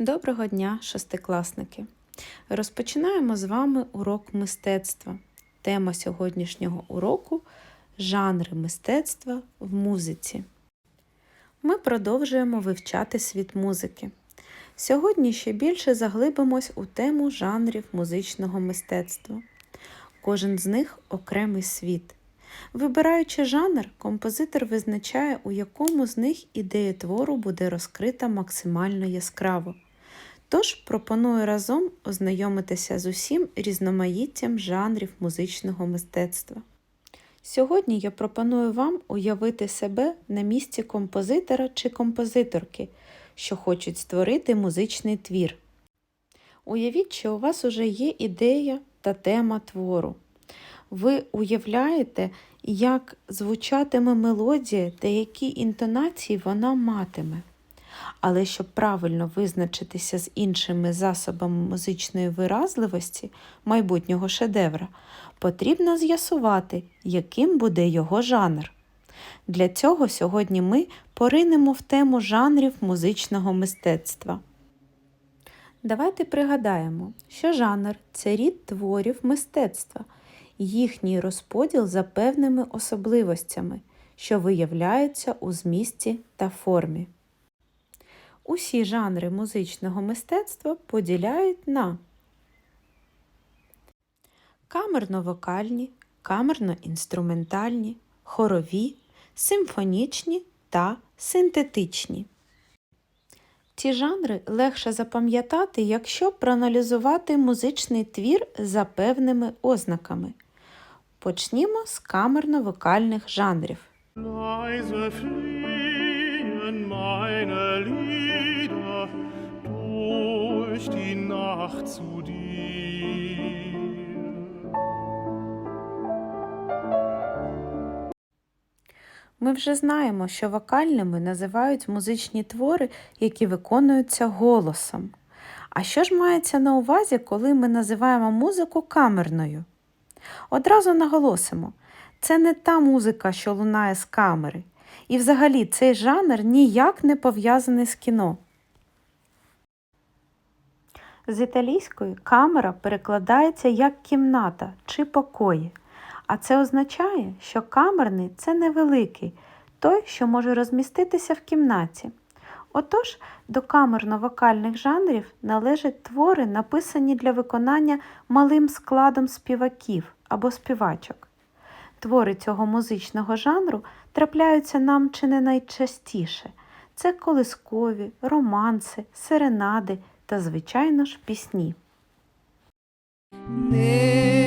Доброго дня, шестикласники! Розпочинаємо з вами урок мистецтва. Тема сьогоднішнього уроку жанри мистецтва в музиці. Ми продовжуємо вивчати світ музики. Сьогодні ще більше заглибимось у тему жанрів музичного мистецтва. Кожен з них окремий світ. Вибираючи жанр, композитор визначає, у якому з них ідея твору буде розкрита максимально яскраво. Тож пропоную разом ознайомитися з усім різноманіттям жанрів музичного мистецтва. Сьогодні я пропоную вам уявити себе на місці композитора чи композиторки, що хочуть створити музичний твір. Уявіть, що у вас уже є ідея та тема твору. Ви уявляєте, як звучатиме мелодія та які інтонації вона матиме. Але щоб правильно визначитися з іншими засобами музичної виразливості майбутнього шедевра, потрібно з'ясувати, яким буде його жанр. Для цього сьогодні ми поринемо в тему жанрів музичного мистецтва. Давайте пригадаємо, що жанр це рід творів мистецтва, їхній розподіл за певними особливостями, що виявляються у змісті та формі. Усі жанри музичного мистецтва поділяють на камерно-вокальні, камерно-інструментальні, хорові, симфонічні та синтетичні. Ці жанри легше запам'ятати, якщо проаналізувати музичний твір за певними ознаками. Почнімо з камерно-вокальних жанрів. Meine Lieder durch die Nacht zu dir. Ми вже знаємо, що вокальними називають музичні твори, які виконуються голосом. А що ж мається на увазі, коли ми називаємо музику камерною? Одразу наголосимо, це не та музика, що лунає з камери. І взагалі цей жанр ніяк не пов'язаний з кіно. З італійської камера перекладається як кімната чи покої. А це означає, що камерний це невеликий, той, що може розміститися в кімнаті. Отож, до камерно-вокальних жанрів належать твори, написані для виконання малим складом співаків або співачок. Твори цього музичного жанру трапляються нам чи не найчастіше. Це колискові, романси, серенади та, звичайно ж, пісні. Не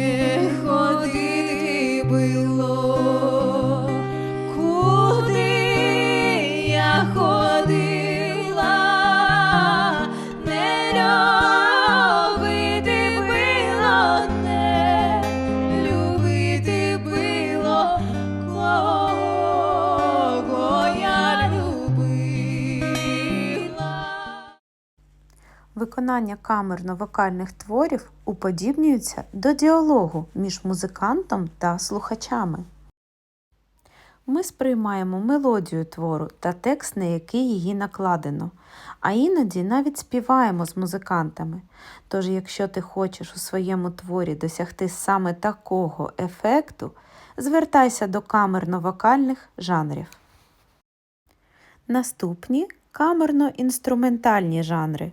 Виконання камерно-вокальних творів уподібнюється до діалогу між музикантом та слухачами. Ми сприймаємо мелодію твору та текст, на який її накладено, а іноді навіть співаємо з музикантами. Тож, якщо ти хочеш у своєму творі досягти саме такого ефекту, звертайся до камерно-вокальних жанрів. Наступні камерно-інструментальні жанри.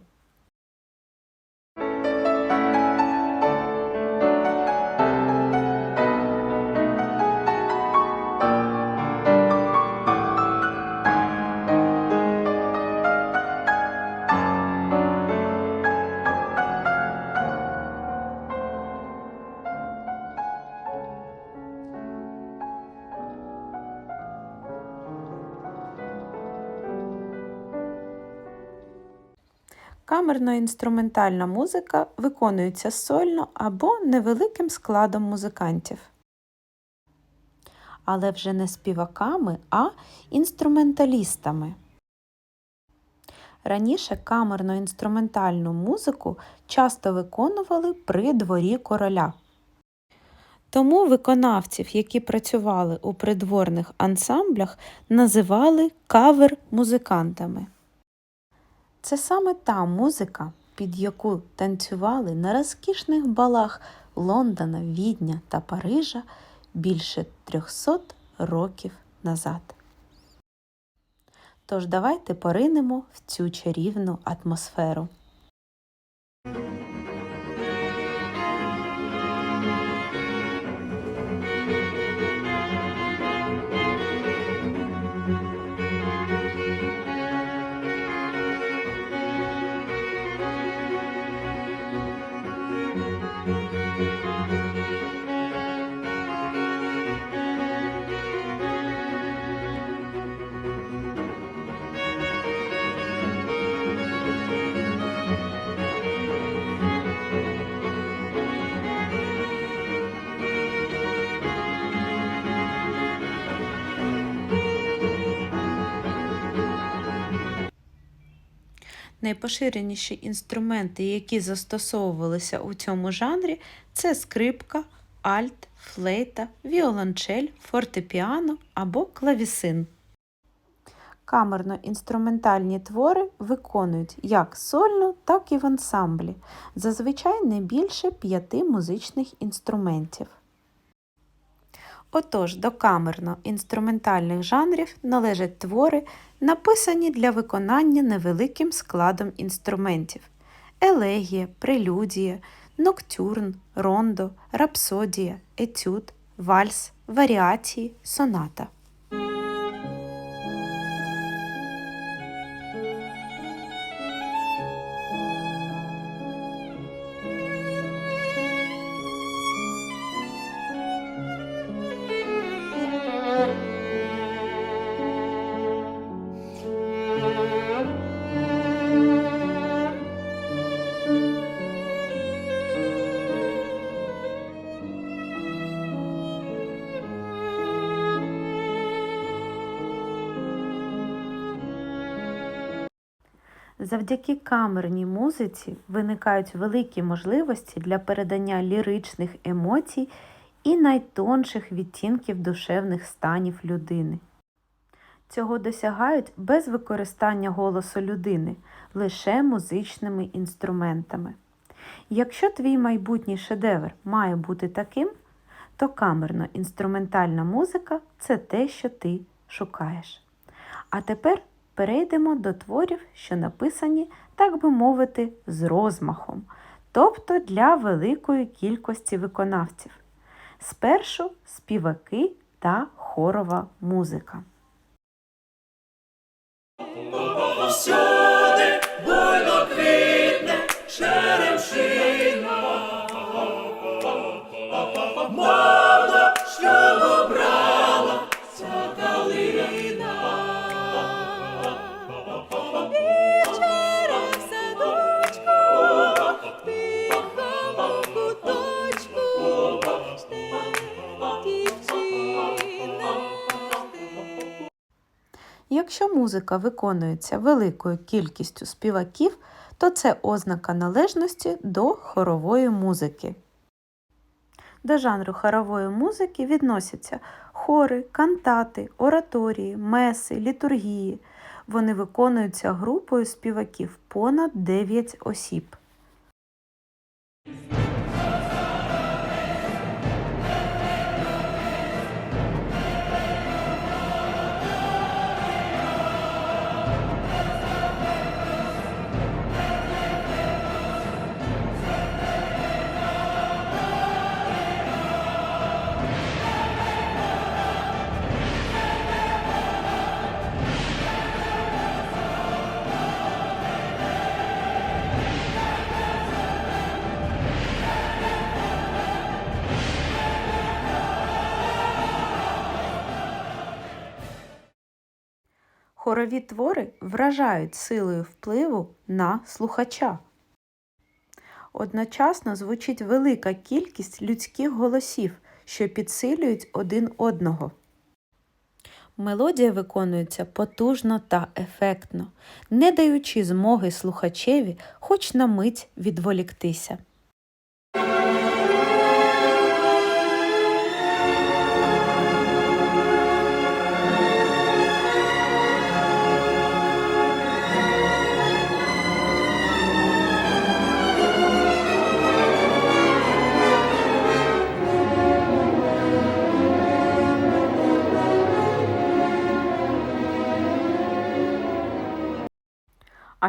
Камерно-інструментальна музика виконується сольно або невеликим складом музикантів. Але вже не співаками, а інструменталістами. Раніше камерно-інструментальну музику часто виконували при дворі короля. Тому виконавців, які працювали у придворних ансамблях, називали кавер-музикантами. Це саме та музика, під яку танцювали на розкішних балах Лондона, Відня та Парижа більше 300 років назад. Тож давайте поринемо в цю чарівну атмосферу. Найпоширеніші інструменти, які застосовувалися у цьому жанрі, це скрипка, альт, флейта, віолончель, фортепіано або клавісин. Камерно-інструментальні твори виконують як сольно, так і в ансамблі, зазвичай не більше п'яти музичних інструментів. Отож, до камерно-інструментальних жанрів належать твори, написані для виконання невеликим складом інструментів: елегія, прелюдія, ноктюрн, рондо, рапсодія, етюд, вальс, варіації, соната. Завдяки камерній музиці виникають великі можливості для передання ліричних емоцій і найтонших відтінків душевних станів людини. Цього досягають без використання голосу людини, лише музичними інструментами. Якщо твій майбутній шедевр має бути таким, то камерно-інструментальна музика це те, що ти шукаєш. А тепер перейдемо до творів, що написані, так би мовити, з розмахом, тобто для великої кількості виконавців. Спершу співаки та хорова музика. Всюди квітне черемшина, мовно шлюбу брала Якщо музика виконується великою кількістю співаків, то це ознака належності до хорової музики. До жанру хорової музики відносяться хори, кантати, ораторії, меси, літургії. Вони виконуються групою співаків понад 9 осіб. Хорові твори вражають силою впливу на слухача. Одночасно звучить велика кількість людських голосів, що підсилюють один одного. Мелодія виконується потужно та ефектно, не даючи змоги слухачеві хоч на мить відволіктися.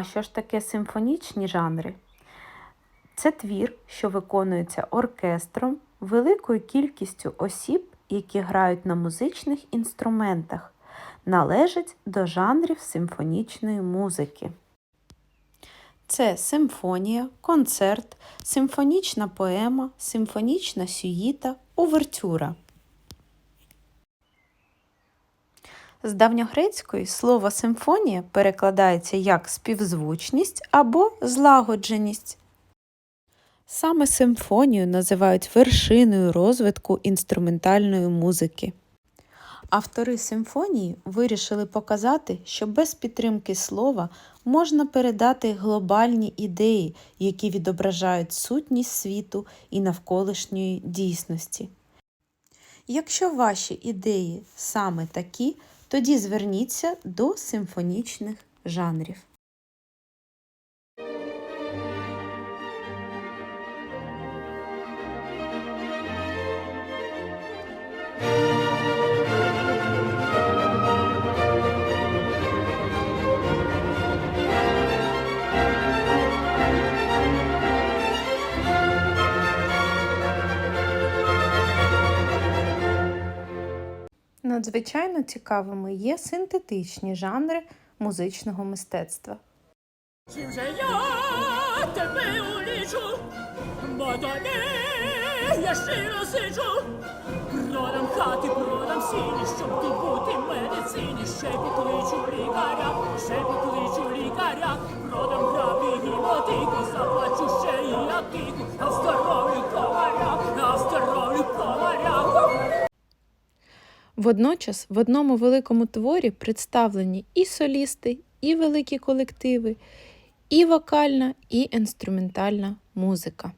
Що ж таке симфонічні жанри? Це твір, що виконується оркестром, великою кількістю осіб, які грають на музичних інструментах, належить до жанрів симфонічної музики. Це симфонія, концерт, симфонічна поема, симфонічна сюїта, увертюра. З давньогрецької слово симфонія перекладається як співзвучність або злагодженість. Саме симфонію називають вершиною розвитку інструментальної музики. Автори симфонії вирішили показати, що без підтримки слова можна передати глобальні ідеї, які відображають сутність світу і навколишньої дійсності. Якщо ваші ідеї саме такі, тоді зверніться до симфонічних жанрів. Надзвичайно цікавими є синтетичні жанри музичного мистецтва. Чи вже я тебе улічу, бо тобі я щиро сиджу. Продам хати, продам сіні, щоб ти бути в медицині. Ще підкличу лікаря, ще підкличу лікаря. Продам граблі і мотику, заплачу ще і атику. А здоров'ю Водночас в одному великому творі представлені і солісти, і великі колективи, і вокальна, і інструментальна музика.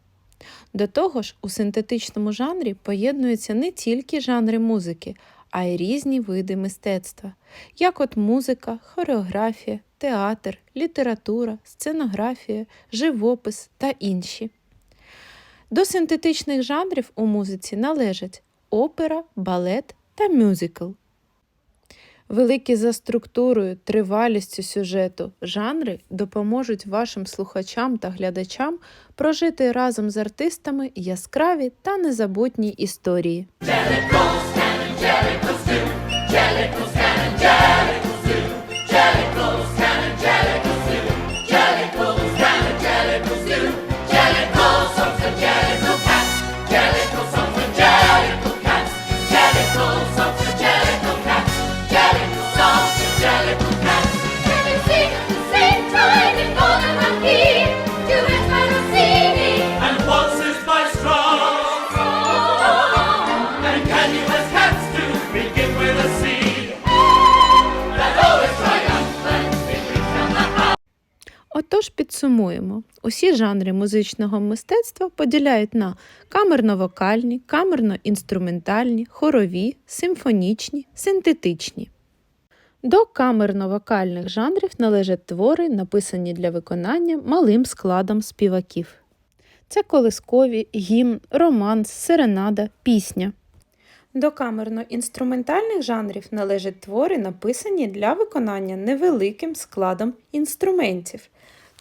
До того ж, у синтетичному жанрі поєднуються не тільки жанри музики, а й різні види мистецтва, як от музика, хореографія, театр, література, сценографія, живопис та інші. До синтетичних жанрів у музиці належать опера, балет та мюзикл. Великі за структурою, тривалістю сюжету жанри допоможуть вашим слухачам та глядачам прожити разом з артистами яскраві та незабутні історії. Can підсумуємо: усі жанри музичного мистецтва поділяють на камерно-вокальні, камерно-інструментальні, хорові, симфонічні, синтетичні. До камерно-вокальних жанрів належать твори, написані для виконання малим складом співаків. Це колискові, гімн, романс, серенада, пісня. До камерно-інструментальних жанрів належать твори, написані для виконання невеликим складом інструментів.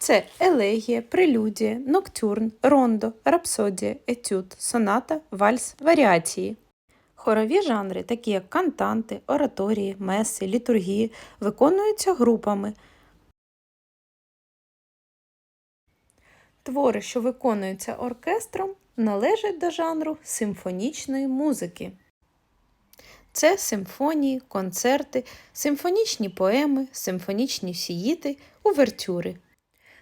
Це елегія, прелюдія, ноктюрн, рондо, рапсодія, етюд, соната, вальс, варіації. Хорові жанри, такі як кантанти, ораторії, меси, літургії, виконуються групами. Твори, що виконуються оркестром, належать до жанру симфонічної музики. Це симфонії, концерти, симфонічні поеми, симфонічні сіїти, увертюри.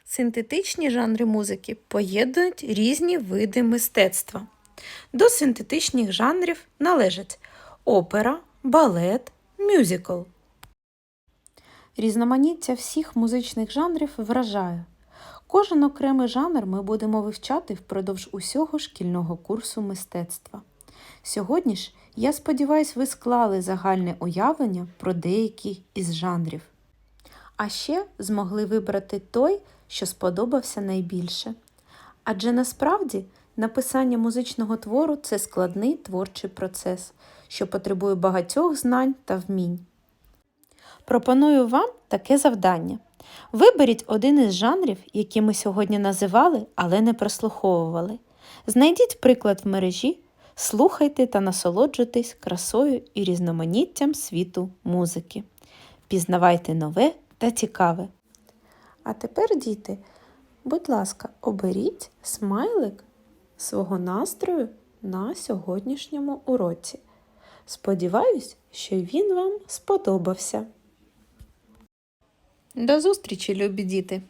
Синтетичні жанри музики поєднують різні види мистецтва. До синтетичних жанрів належать опера, балет, мюзикл. Різноманіття всіх музичних жанрів вражає. Кожен окремий жанр ми будемо вивчати впродовж усього шкільного курсу мистецтва. Сьогодні ж, я сподіваюся, ви склали загальне уявлення про деякі із жанрів. А ще змогли вибрати той, що сподобався найбільше. Адже насправді написання музичного твору це складний творчий процес, що потребує багатьох знань та вмінь. Пропоную вам таке завдання. Виберіть один із жанрів, які ми сьогодні називали, але не прослуховували. Знайдіть приклад в мережі, слухайте та насолоджуйтесь красою і різноманіттям світу музики. Пізнавайте нове та цікаве. А тепер, діти, будь ласка, оберіть смайлик свого настрою на сьогоднішньому уроці. Сподіваюсь, що він вам сподобався. До зустрічі, любі діти!